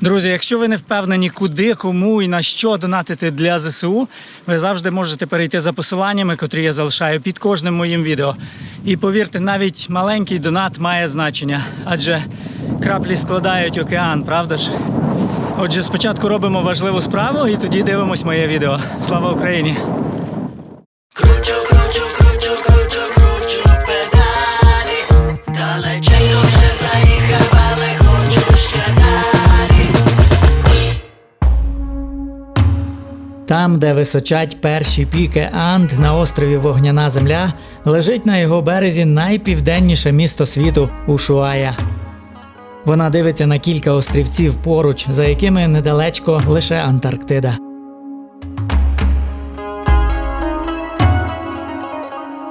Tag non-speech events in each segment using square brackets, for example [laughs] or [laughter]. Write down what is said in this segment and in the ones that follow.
Друзі, якщо ви не впевнені, куди, кому і на що донатити для ЗСУ, ви завжди можете перейти за посиланнями, котрі я залишаю під кожним моїм відео. І повірте, навіть маленький донат має значення, адже краплі складають океан, правда ж? Отже, спочатку робимо важливу справу і тоді дивимось моє відео. Слава Україні! Там, де височать перші піки Анд на острові Вогняна Земля, лежить на його березі найпівденніше місто світу Ушуая. Вона дивиться на кілька острівців поруч, за якими недалечко лише Антарктида.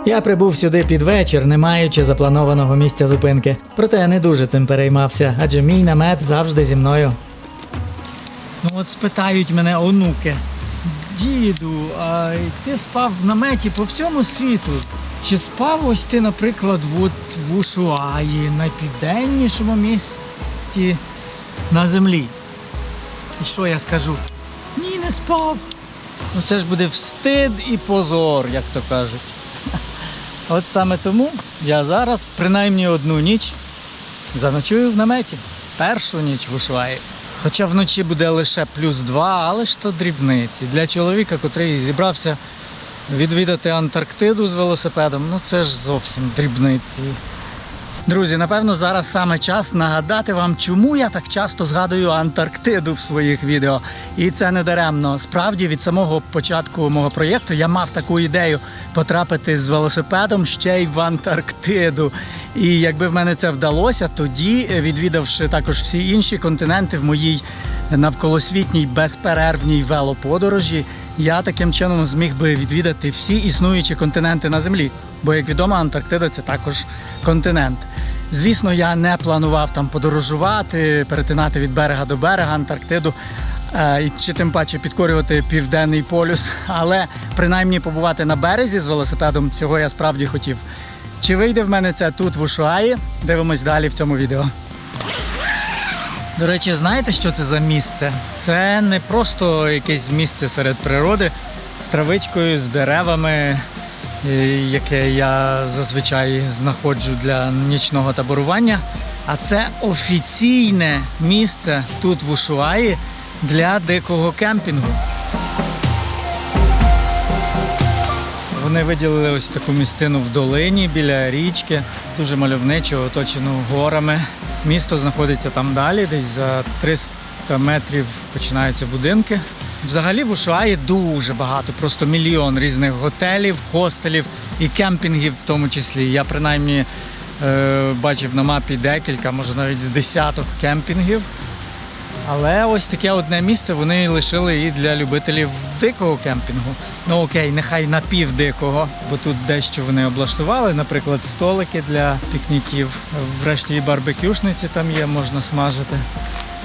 Я прибув сюди під вечір, не маючи запланованого місця зупинки. Проте я не дуже цим переймався, адже мій намет завжди зі мною. Ну от спитають мене онуки. Діду, а ти спав в наметі по всьому світу. Чи спав ось ти, наприклад, от в Ушуаї, найпівденнішому місті на землі? І що я скажу? Ні, не спав. Ну це ж буде встид і позор, як то кажуть. [laughs] От саме тому я зараз, принаймні одну ніч, заночую в наметі. Першу ніч в Ушуаї. Хоча вночі буде лише плюс два, але ж то дрібниці. Для чоловіка, котрий зібрався відвідати Антарктиду з велосипедом, ну це ж зовсім дрібниці. Друзі, напевно, зараз саме час нагадати вам, чому я так часто згадую Антарктиду в своїх відео. І це не даремно. Справді, від самого початку мого проєкту я мав таку ідею потрапити з велосипедом ще й в Антарктиду. І якби в мене це вдалося, тоді, відвідавши також всі інші континенти в моїй навколосвітній безперервній велоподорожі, я таким чином зміг би відвідати всі існуючі континенти на землі. Бо, як відомо, Антарктида це також континент. Звісно, я не планував там подорожувати, перетинати від берега до берега Антарктиду. е, Чи тим паче підкорювати південний полюс, але принаймні побувати на березі з велосипедом цього я справді хотів. Чи вийде в мене це тут в Ушуаї? Дивимось далі в цьому відео. До речі, знаєте, що це за місце? Це не просто якесь місце серед природи з травичкою, з деревами, е, яке я зазвичай знаходжу для нічного таборування. А це офіційне місце тут в Ушуаї для дикого кемпінгу. Вони виділили ось таку місцину в долині біля річки, дуже мальовничо, оточену горами. Місто знаходиться там далі, десь за 300 метрів починаються будинки. Взагалі в Ушуаї дуже багато, просто мільйон різних готелів, хостелів і кемпінгів в тому числі. Я принаймні е, бачив на мапі декілька, може навіть з десяток кемпінгів. Але ось таке одне місце вони лишили і для любителів дикого кемпінгу. Ну окей, нехай напівдикого, бо тут дещо вони облаштували, наприклад, столики для пікніків. Врешті і барбекюшниці там є, можна смажити.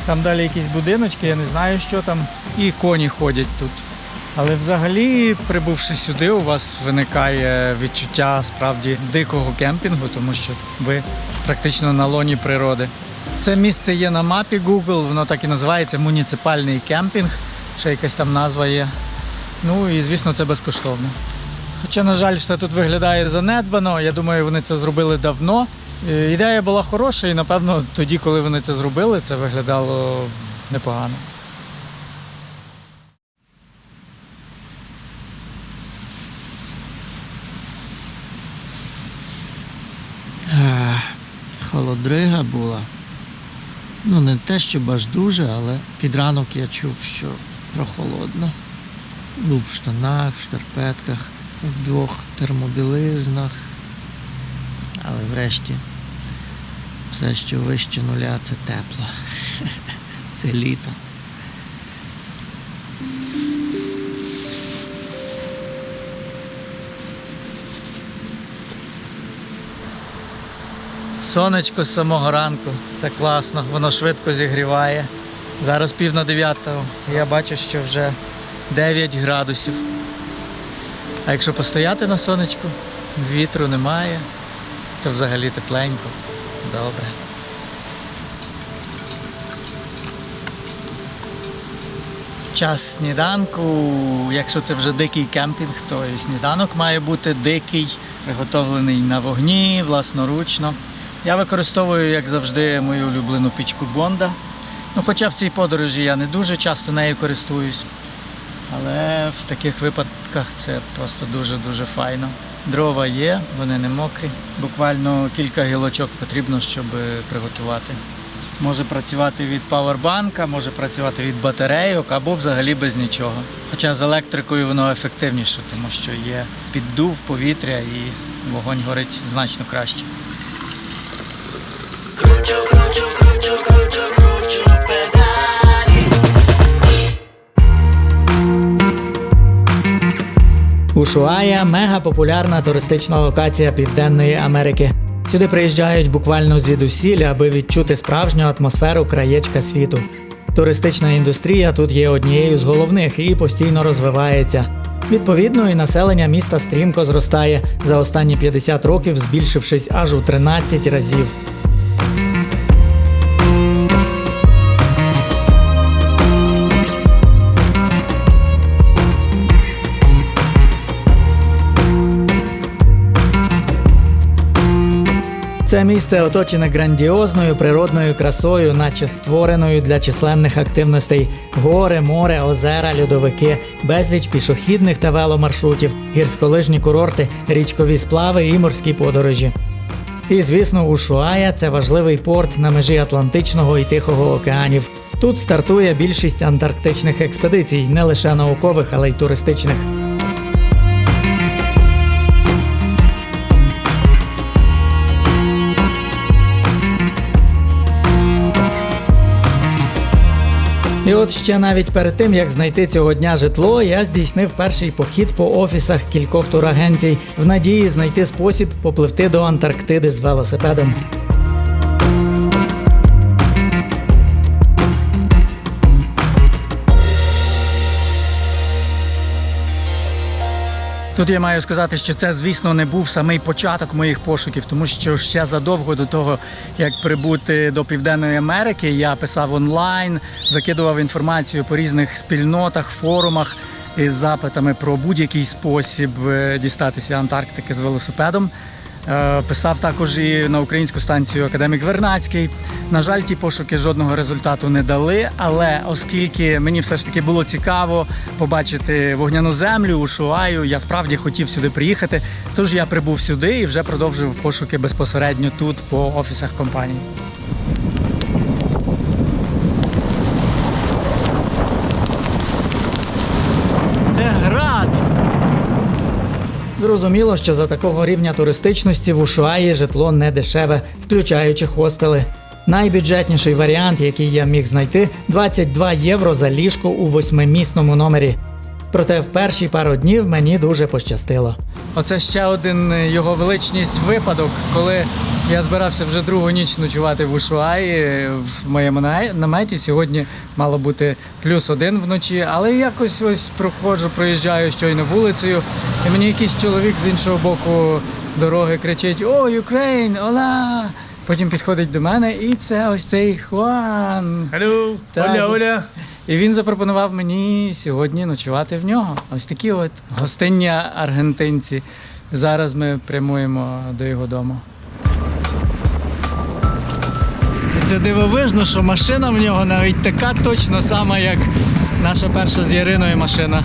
Там далі якісь будиночки, я не знаю, що там. І коні ходять тут. Але взагалі, прибувши сюди, у вас виникає відчуття справді дикого кемпінгу, тому що ви практично на лоні природи. Це місце є на мапі Google, воно так і називається муніципальний кемпінг. Ще якась там назва є. Ну і звісно, це безкоштовно. Хоча, на жаль, все тут виглядає занедбано. Я думаю, вони це зробили давно. Е, Ідея була хороша, і напевно тоді, коли вони це зробили, це виглядало непогано. Холодрига була. Ну, не те, щоб аж дуже, але під ранок я чув, що прохолодно. Був в штанах, в шкарпетках, в двох термобілизнах. Але врешті все, що вище нуля, це тепло. [laughs] Це літо. Сонечко з самого ранку, це класно, воно швидко зігріває. Зараз пів на дев'ятого. Я бачу, що вже 9 градусів. А якщо постояти на сонечку, вітру немає, то взагалі тепленько. Добре. час сніданку. Якщо це вже дикий кемпінг, то і сніданок має бути дикий, приготовлений на вогні, власноручно. Я використовую, як завжди, мою улюблену пічку Бонда. Ну, хоча в цій подорожі я не дуже часто нею користуюсь. Але в таких випадках це просто дуже-дуже файно. Дрова є, вони не мокрі. Буквально кілька гілочок потрібно, щоб приготувати. Може працювати від павербанка, може працювати від батарейок або взагалі без нічого. Хоча з електрикою воно ефективніше, тому що є піддув повітря і вогонь горить значно краще. Кручу. Ушуая мега популярна туристична локація Південної Америки. Сюди приїжджають буквально звідусіль, аби відчути справжню атмосферу краєчка світу. Туристична індустрія тут є однією з головних і постійно розвивається. Відповідно, і населення міста стрімко зростає за останні 50 років, збільшившись аж у 13 разів. Це місце оточене грандіозною природною красою, наче створеною для численних активностей: гори, море, озера, льодовики, безліч пішохідних та веломаршрутів, гірськолижні курорти, річкові сплави і морські подорожі. І звісно, Ушуая це важливий порт на межі Атлантичного і Тихого океанів. Тут стартує більшість антарктичних експедицій, не лише наукових, але й туристичних. І от ще навіть перед тим, як знайти цього дня житло, я здійснив перший похід по офісах кількох турагенцій в надії знайти спосіб попливти до Антарктиди з велосипедом. Тут я маю сказати, що це, звісно, не був самий початок моїх пошуків, тому що ще задовго до того, як прибути до Південної Америки, я писав онлайн, закидував інформацію по різних спільнотах, форумах із запитами про будь-який спосіб е, дістатися Антарктики з велосипедом. Е, Писав також і на українську станцію Академік Вернацький. На жаль, ті пошуки жодного результату не дали. Але оскільки мені все ж таки було цікаво побачити вогняну землю у Шуаю, я справді хотів сюди приїхати. Тож я прибув сюди і вже продовжив пошуки безпосередньо тут по офісах компанії. Це град. Зрозуміло, що за такого рівня туристичності в Ушуаї житло не дешеве, включаючи хостели. Найбюджетніший варіант, який я міг знайти, 22 євро за ліжко у восьмимісному номері. Проте в перші пару днів мені дуже пощастило. Оце ще один е, його величність випадок, коли я збирався вже другу ніч ночувати в Ушуаї е, в моєму на- наметі. Сьогодні мало бути плюс один вночі, але якось ось проходжу, проїжджаю щойно вулицею, і мені якийсь чоловік з іншого боку дороги кричить: О, Юкрейн, ола! Потім підходить до мене, і це ось цей Хуан. Hello, Так. hola, hola. І він запропонував мені сьогодні ночувати в нього. Ось такі от гостинні аргентинці. Зараз ми прямуємо до його дому. Це дивовижно, що машина в нього навіть така точно сама, як наша перша з Яриною машина.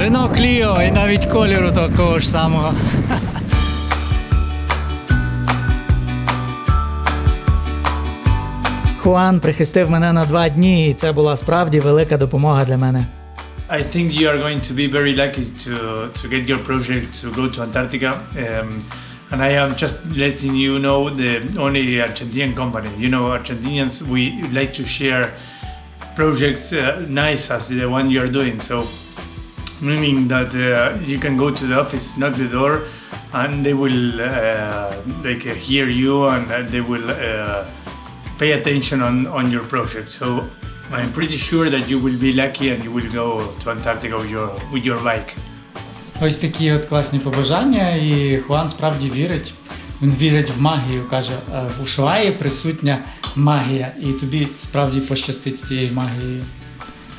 Рено Кліо і навіть кольору такого ж самого. Хуан прихистив мене на два дні, і це була справді велика допомога для мене. I think you are going to be very lucky to to get your project to go to Antarctica. Um, and I am just letting you know the only Argentinian company. You know, Argentinians we like to share projects uh, nice as the one you are doing. So, meaning that uh, you can go to the office, knock the door, and they will uh, like uh, hear you and uh, they will uh, pay attention on on your project. So I'm pretty sure that you will be lucky and you will go to Antarctica with your with your bike. Ось такі от класні побажання, і Хуан справді вірить. Він вірить в магію, каже, «Е, в Ушуаї присутня магія, і тобі справді пощастить з цією магією.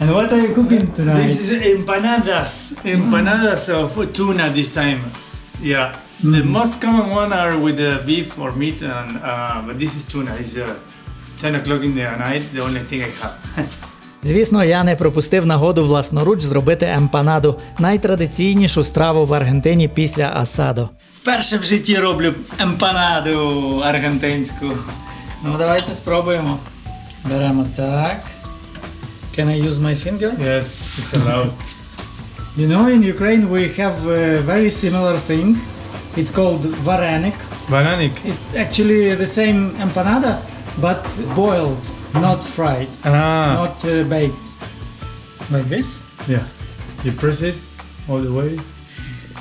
And what are you cooking tonight? This is empanadas, empanadas of tuna this time. Yeah, the most common one are with the beef or meat, and uh, but this is tuna. It's uh, 10 o'clock in the night. The only thing I have. Звісно, я не пропустив нагоду власноруч зробити емпанаду найтрадиційнішу страву в Аргентині після асадо. Перше в житті роблю емпанаду аргентинську. Ну, давайте спробуємо. Беремо так. Can I use my finger? yes, it's allowed. You know, in Ukraine we have a very similar thing. It's called varenik. Bananik. It's actually the same empanada, but boiled, not fried, Ah, not uh, baked. Like this? yeah. You press it all the way.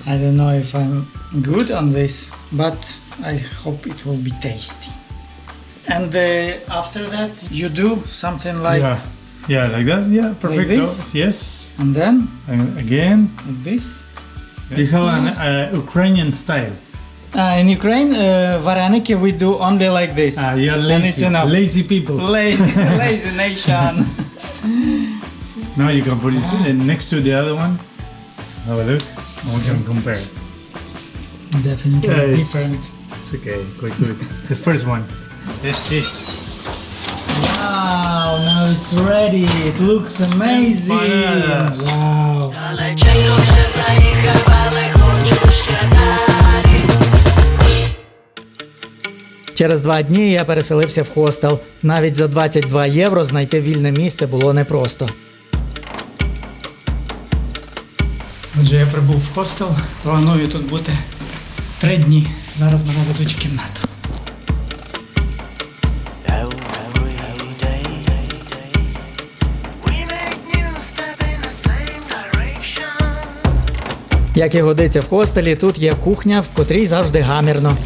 I don't know if I'm good on this, but I hope it will be tasty. And uh, after that, you do something like, yeah, yeah, like that. Yeah, perfect. Like this? Yes, and then and again. like this. You have an uh, Ukrainian style. Uh, in Ukraine, uh, vareniki we do only like this. Ah, you're lazy. it's enough. Lazy people. Lazy, [laughs] lazy nation. Now you can put it next to the other one. Have a look. And we can compare. Definitely Yes. different. It's okay, quite good. The first one. Let's see. Wow, now it's ready. It looks amazing. Wow. Через два дні я переселився в хостел. Навіть за 22 євро знайти вільне місце було непросто. Отже, я прибув в хостел. Планую тут бути три дні. Зараз мене ведуть в кімнату. Як і годиться в хостелі, тут є кухня, в котрій завжди гамірно.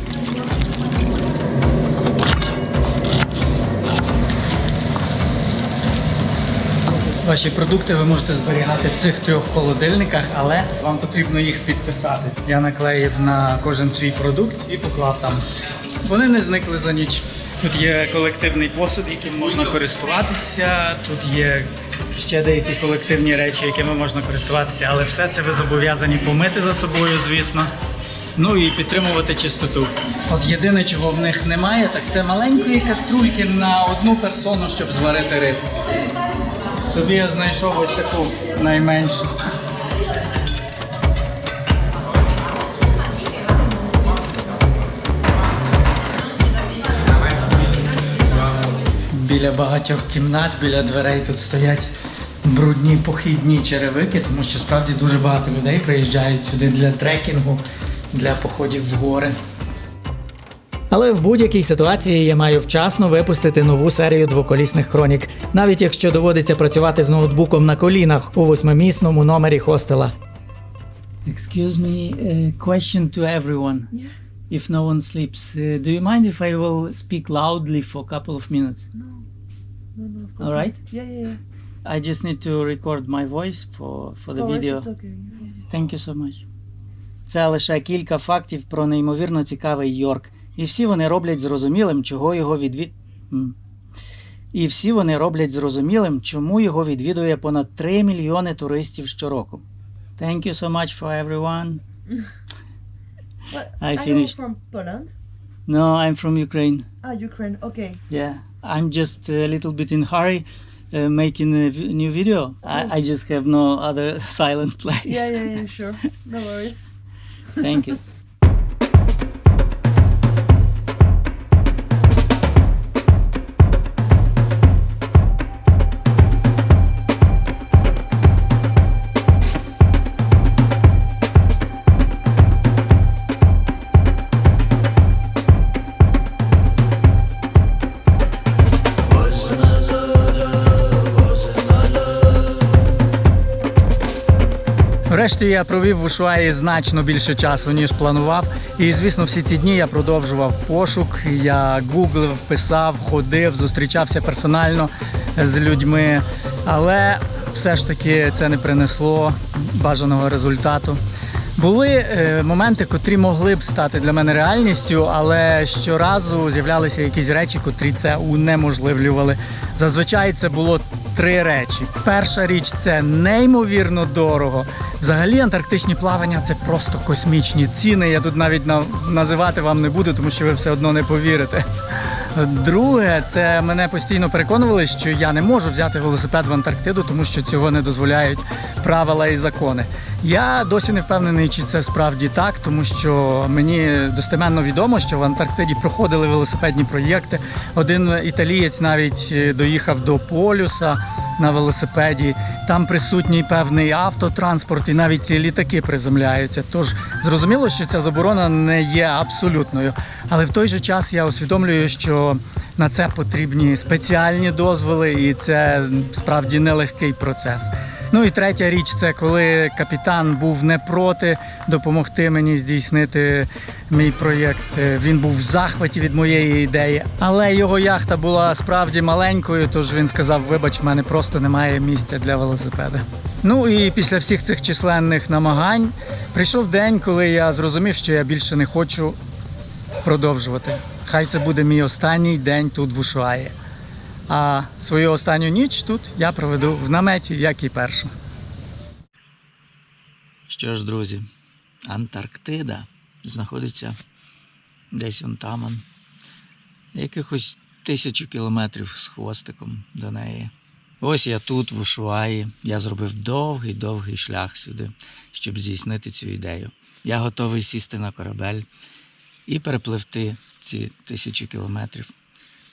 Ваші продукти ви можете зберігати в цих трьох холодильниках, але вам потрібно їх підписати. Я наклеїв на кожен свій продукт і поклав там. Вони не зникли за ніч. Тут є колективний посуд, яким можна користуватися. Тут є ще деякі колективні речі, якими можна користуватися, але все це ви зобов'язані помити за собою, звісно. Ну і підтримувати чистоту. От єдине, чого в них немає, так це маленької каструльки на одну персону, щоб зварити рис. Собі я знайшов ось таку найменшу. Біля багатьох кімнат, біля дверей тут стоять брудні похідні черевики, тому що справді дуже багато людей приїжджають сюди для трекінгу, для походів в гори. Але в будь-якій ситуації я маю вчасно випустити нову серію двоколісних хронік, навіть якщо доводиться працювати з ноутбуком на колінах у восьмимісному номері хостела. Excuse me, a question to everyone. If no one sleeps, uh, do you mind if I will speak loudly for a couple of minutes? No, no, no, of course. All right. Yeah, yeah, yeah. I just need to record my voice for, for the video. it's okay. Thank you so much. Це лише кілька фактів про неймовірно цікавий Йорк. І всі вони роблять зрозумілим, чого його відвід... І всі вони роблять зрозумілим, чому його відвідує понад 3 мільйони туристів щороку. Thank you so much for everyone. I finished. from Poland? No, I'm from Ukraine. Ah, Ukraine. Okay. Yeah, I'm just a little bit in hurry uh, making a new video. I, I just have no other silent place. Yeah, yeah, yeah. Sure. No worries. Thank you. Врешті я провів в Ушуаї значно більше часу, ніж планував. І звісно, всі ці дні я продовжував пошук. Я гуглив, писав, ходив, зустрічався персонально з людьми. Але все ж таки це не принесло бажаного результату. Були е, моменти, котрі могли б стати для мене реальністю, але щоразу з'являлися якісь речі, котрі це унеможливлювали. Зазвичай це було три речі. Перша річ це неймовірно дорого. Взагалі, антарктичні плавання це просто космічні ціни. Я тут навіть на- називати вам не буду, тому що ви все одно не повірите. Друге, це мене постійно переконували, що я не можу взяти велосипед в Антарктиду, тому що цього не дозволяють правила і закони. Я досі не впевнений, чи це справді так, тому що мені достеменно відомо, що в Антарктиді проходили велосипедні проєкти. Один італієць навіть е, доїхав до полюса на велосипеді. Там присутній певний автотранспорт і навіть літаки приземляються. Тож зрозуміло, що ця заборона не є абсолютною. Але в той же час я усвідомлюю, що на це потрібні спеціальні дозволи, і це справді нелегкий процес. Ну і третя річ це коли капітан був не проти допомогти мені здійснити мій проєкт. Він був в захваті від моєї ідеї, але його яхта була справді маленькою, тож він сказав: вибач, в мене просто немає місця для велосипеда. Ну і після всіх цих численних намагань прийшов день, коли я зрозумів, що я більше не хочу продовжувати. Хай це буде мій останній день тут в Ушуаї. А свою останню ніч тут я проведу в наметі, як і першу. Що ж, друзі, Антарктида знаходиться десь он там, якихось тисячу кілометрів з хвостиком до неї. Ось я тут, в Ушуаї. Я зробив довгий довгий шлях сюди, щоб здійснити цю ідею. Я готовий сісти на корабель і перепливти ці тисячі кілометрів,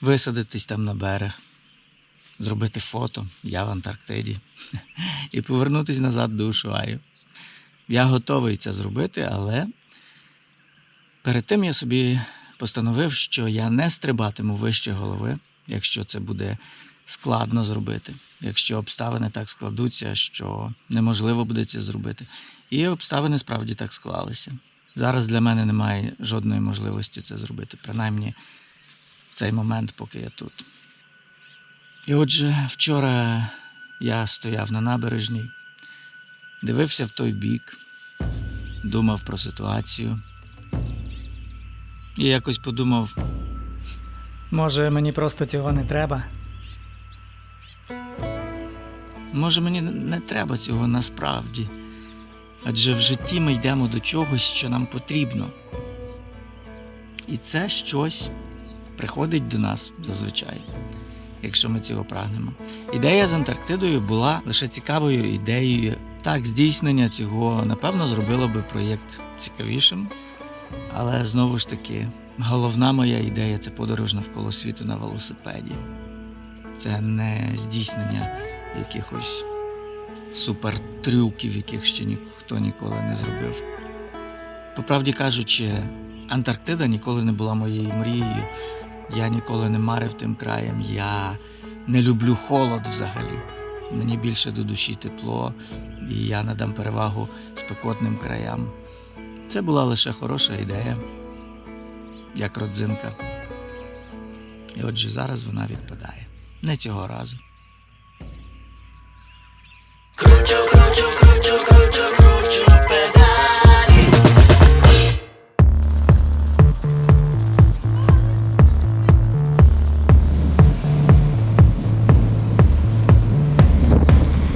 висадитись там на берег, зробити фото, я в Антарктиді, [laughs] і повернутись назад до Ушуаю. Я готовий це зробити, але перед тим я собі постановив, що я не стрибатиму вище голови, якщо це буде складно зробити, якщо обставини так складуться, що неможливо буде це зробити. І обставини справді так склалися. Зараз для мене немає жодної можливості це зробити, принаймні в цей момент, поки я тут. І отже, вчора я стояв на набережній, дивився в той бік, думав про ситуацію. І якось подумав, Може, мені просто цього не треба. може мені не треба цього насправді. Адже в житті ми йдемо до чогось, що нам потрібно. І це щось приходить до нас зазвичай, якщо ми цього прагнемо. Ідея з Антарктидою була лише цікавою ідеєю. Так, здійснення цього, напевно, зробило би проєкт цікавішим. Але знову ж таки, головна моя ідея це подорож навколо світу на велосипеді. Це не здійснення якихось супертрюків, яких ще ніхто ніколи не зробив. По правді кажучи, Антарктида ніколи не була моєю мрією. Я ніколи не марив тим краєм. Я не люблю холод взагалі. Мені більше до душі тепло, і я надам перевагу спекотним краям. Це була лише хороша ідея, як родзинка. І отже, зараз вона відпадає. Не цього разу. Crucio, crucio, crucio, crucio, crucio pedali.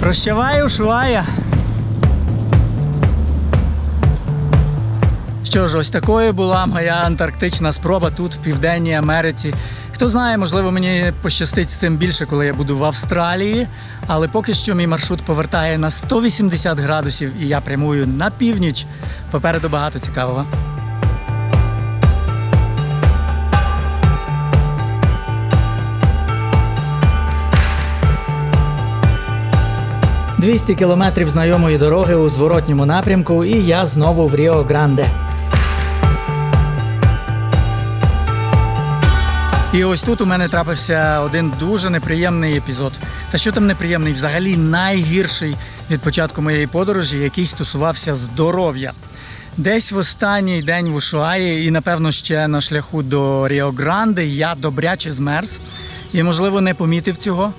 Прощавай, Що ж, ось такою була моя антарктична спроба тут, в Південній Америці. Хто знає, можливо, мені пощастить з цим більше, коли я буду в Австралії. Але поки що мій маршрут повертає на 180 градусів і я прямую на північ. Попереду багато цікавого. «200 кілометрів знайомої дороги у зворотньому напрямку, і я знову в Ріо Гранде. І ось тут у мене трапився один дуже неприємний епізод. Та що там неприємний, взагалі найгірший від початку моєї подорожі, який стосувався здоров'я. Десь в останній день в Ушуаї і, напевно, ще на шляху до Ріо Гранде я добряче змерз і, можливо, не помітив цього.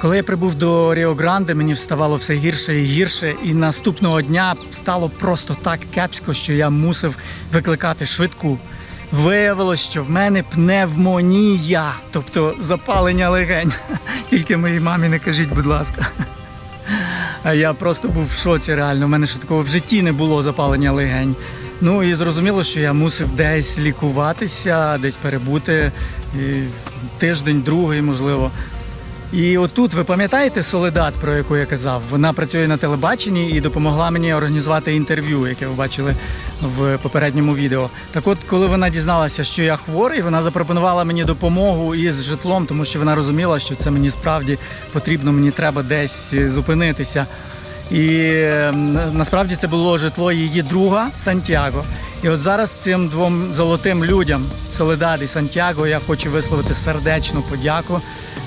Коли я прибув до Ріо Гранде, мені вставало все гірше і гірше, і наступного дня стало просто так кепсько, що я мусив викликати швидку. Виявилось, що в мене пневмонія, тобто запалення легень. [laughs] Тільки моїй мамі не кажіть, будь ласка. А я просто був в шоці реально. У мене ще такого в житті не було запалення легень. Ну і зрозуміло, що я мусив десь лікуватися, десь перебути і тиждень, другий, можливо. І отут ви пам'ятаєте Соледат, про яку я казав? Вона працює на телебаченні і допомогла мені організувати інтерв'ю, яке ви бачили в попередньому відео. Так от, коли вона дізналася, що я хворий, вона запропонувала мені допомогу із житлом, тому що вона розуміла, що це мені справді потрібно, мені треба десь зупинитися. І е, насправді це було житло її друга Сантьяго. І от зараз цим двом золотим людям Соледад і Сантьяго я хочу висловити сердечну подяку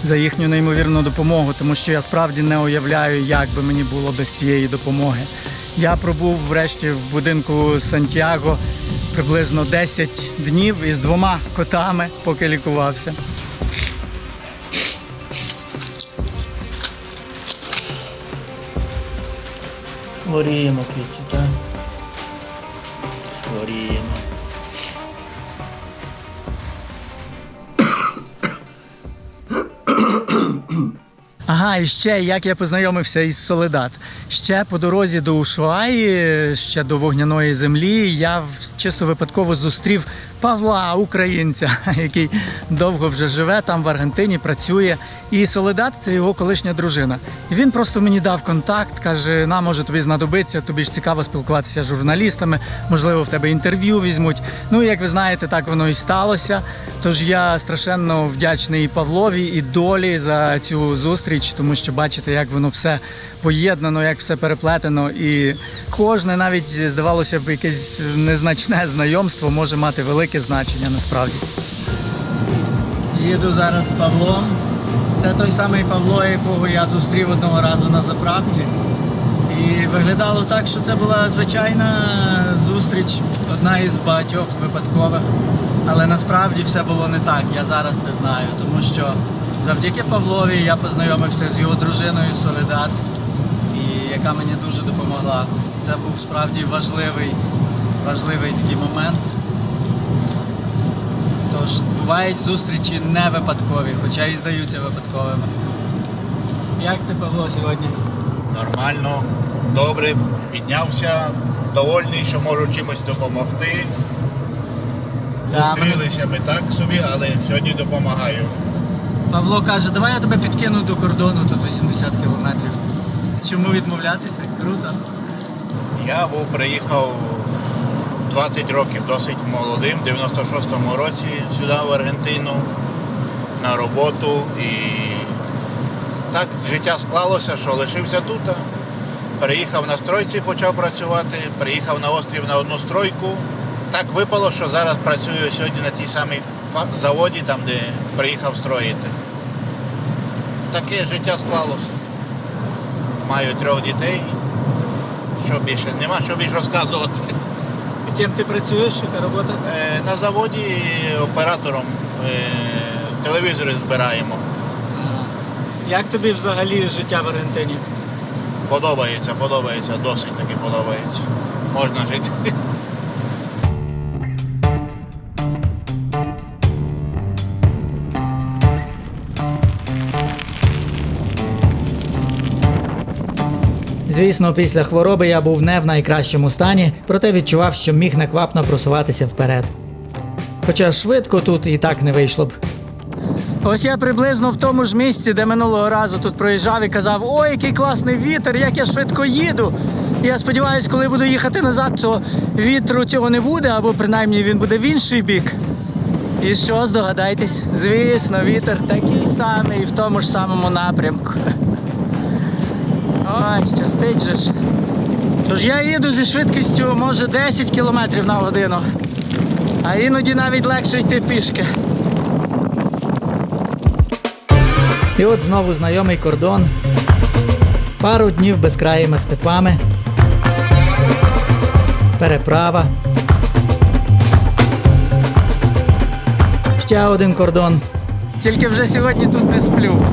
за їхню неймовірну допомогу, тому що я справді не уявляю, як би мені було без цієї допомоги. Я пробув врешті в будинку Сантьяго приблизно 10 днів із двома котами, поки лікувався. Хворіємо, кицю, так? Ага, і ще як я познайомився із Соледат. Ще по дорозі до Ушуаї, ще до вогняної землі, я чисто випадково зустрів Павла, українця, [laughs] який довго вже живе там в Аргентині, працює. І Соледат це його колишня дружина. І він просто мені дав контакт, каже: на може тобі знадобиться, тобі ж цікаво спілкуватися з журналістами, можливо, в тебе інтерв'ю візьмуть. Ну, як ви знаєте, так воно і сталося. Тож я страшенно вдячний Павлові і долі за цю зустріч, тому що бачите, як воно все поєднано, як все переплетено, і кожне, навіть здавалося б, якесь незначне знайомство може мати велике значення насправді. Їду зараз з Павлом. Це той самий Павло, якого я зустрів одного разу на заправці. І виглядало так, що це була звичайна зустріч, одна із багатьох випадкових. Але насправді все було не так. Я зараз це знаю, тому що завдяки Павлові я познайомився з його дружиною Соледат, і яка мені дуже допомогла. Це був справді важливий, важливий такий момент. Тож бувають зустрічі не випадкові, хоча і здаються випадковими. Як ти, Павло, сьогодні? Нормально, добре, піднявся, довольний, що можу чимось допомогти. Зустрілися ми так собі, але сьогодні допомагаю. Павло каже, давай я тебе підкину до кордону, тут 80 кілометрів. Чому відмовлятися? Круто. Я був приїхав 20 років, досить молодим, в 96-му році сюди, в Аргентину, на роботу. І так життя склалося, що лишився тут. Приїхав на стройці, почав працювати, приїхав на острів на одну стройку. Так випало, що зараз працюю сьогодні на тій самій заводі, там, де приїхав строїти. Таке життя склалося. Маю трьох дітей. Що більше? Нема що більше розказувати. Яким ти працюєш, яка робота? Е, На заводі оператором е, телевізори збираємо. Як тобі взагалі життя в Аргентині? Подобається, подобається, досить таки подобається. Можна жити. Звісно, після хвороби я був не в найкращому стані, проте відчував, що міг неквапно просуватися вперед. Хоча швидко тут і так не вийшло б. Ось я приблизно в тому ж місці, де минулого разу тут проїжджав і казав: ой, який класний вітер, як я швидко їду. Я сподіваюся, коли буду їхати назад, то вітру цього не буде, або принаймні він буде в інший бік. І що, здогадайтесь? Звісно, вітер такий самий в тому ж самому напрямку. Ой, щастить же ж. Тож я їду зі швидкістю може 10 км на годину, а іноді навіть легше йти пішки. І от знову знайомий кордон. Пару днів безкраїми степами. Переправа. Ще один кордон. Тільки вже сьогодні тут не сплю.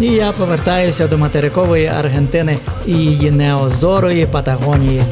І я повертаюся до материкової Аргентини і її неозорої Патагонії.